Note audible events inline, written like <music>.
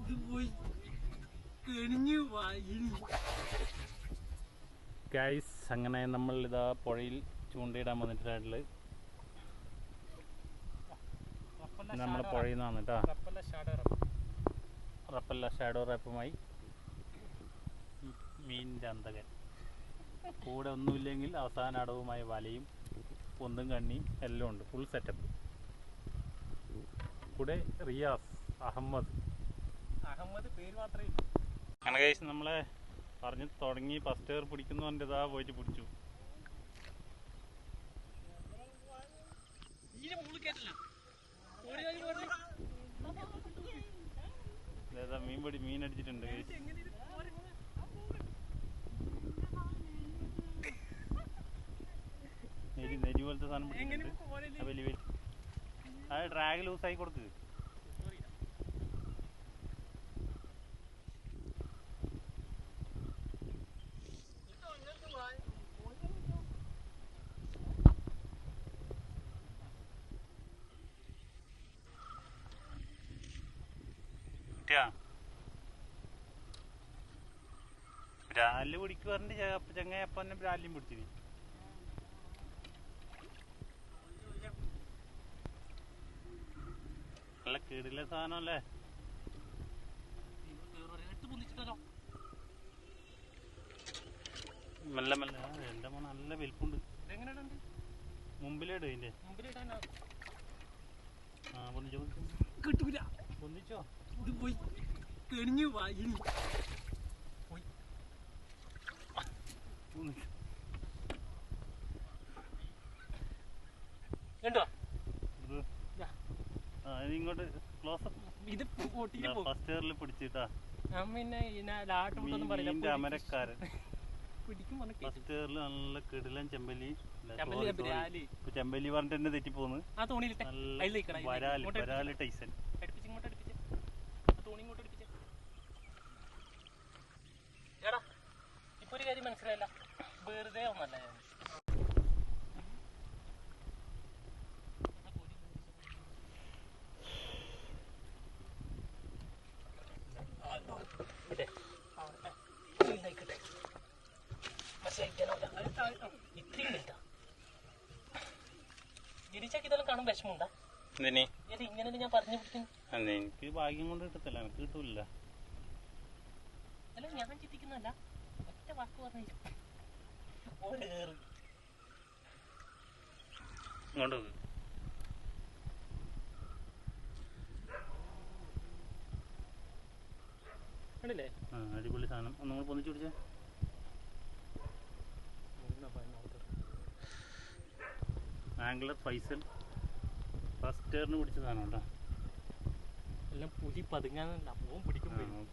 ഇത് പോയി ഗൈസ് അങ്ങനെ നമ്മൾ ഇതാ പുഴയിൽ ചൂണ്ടയിടാൻ വന്നിട്ടുള്ളത് നമ്മൾ പുഴയിൽ നിന്നാണ് കേട്ടോ. റപ്പല്ല ഷാഡോ റാപ്പുമായി മീനിന്റെ അന്തകൻ കൂടെ ഒന്നുമില്ലെങ്കിൽ അവസാന അടവുമായി വലയും പൊന്തും കണ്ണിയും എല്ലാം ഉണ്ട്. ഫുൾ സെറ്റപ്പ് കൂടെ റിയാസ്. അഹമ്മദ്. അഹമ്മദ് പേര് മാത്രമേ അങ്ങനെ കഴിച്ച് നമ്മളെ പറഞ്ഞു തുടങ്ങി. ഫസ്റ്റ് ഇയർ പിടിക്കുന്നവന്റെ ഇതാ പോയിട്ട് പിടിച്ചു. മീൻ പിടി മീൻ അടിച്ചിട്ടുണ്ട് നെരി നെരി പോലത്തെ സാധനം പിടിച്ചിട്ടുണ്ട്. വലിയ വലിയ ആ ഡ്രാഗ് ലൂസായി കൊടുക്ക്. കിട്ടിയാ ബ്രാൽ പിടിക്കുവാറുണ്ട് ചങ്ങയപ്പം തന്നെ ബ്രാലിയും പിടിച്ചിന് നല്ല കേടില്ല സാധനം അല്ലേ. മെല്ലെ എന്റെ മോൻ നല്ല വലിപ്പുണ്ട്? മുമ്പിലേട് ഇതിന്റെ. കിട്ടൂല പൊന്നിച്ചോ ഇത് പോയി തെളിഞ്ഞു വായി പോയി. കണ്ടോ? ഇത്. ഇങ്ങോട്ട് ക്ലോസ് ഫസ്റ്റ് ഇയറിൽ പിടിച്ചിട്ടാ. ഞാൻ പിന്നെ പറയില്ല. അമരക്കാരൻ. <laughs> ഫസ്റ്റ് ഇയറിൽ നല്ല കിടിലൻ ചെമ്പലി ചെമ്പലി പറഞ്ഞിട്ട് തന്നെ തെറ്റിപ്പോന്ന്. നല്ല അതിൽ വരാൽ വരാൽ ടൈസൻ ഞാൻ. പറഞ്ഞു ഒന്നല്ല ഞാൻ എനിക്ക് ഭാഗ്യം കൊണ്ട് കിട്ടത്തില്ല. എനിക്ക് കിട്ടൂല ഞാൻ ചിന്തിക്കുന്നതല്ല. ഒറ്റ വാക്ക് പറഞ്ഞു ഓട് ഇങ്ങോട്ട് കണ്ടില്ലേ? ആ അടിപൊളി സാധനം. ഒന്ന് നമ്മൾ പൊന്നിച്ചു പിടിച്ചേ. ആംഗ്ലർ ഫൈസൽ ഫസ്റ്റ് ഇയറിന് പിടിച്ച സാധനം കേട്ടോ എല്ലാം പുലി പതുങ്ങാനല്ല പോവും പിടിക്കും ആ, പിടിക്കാൻ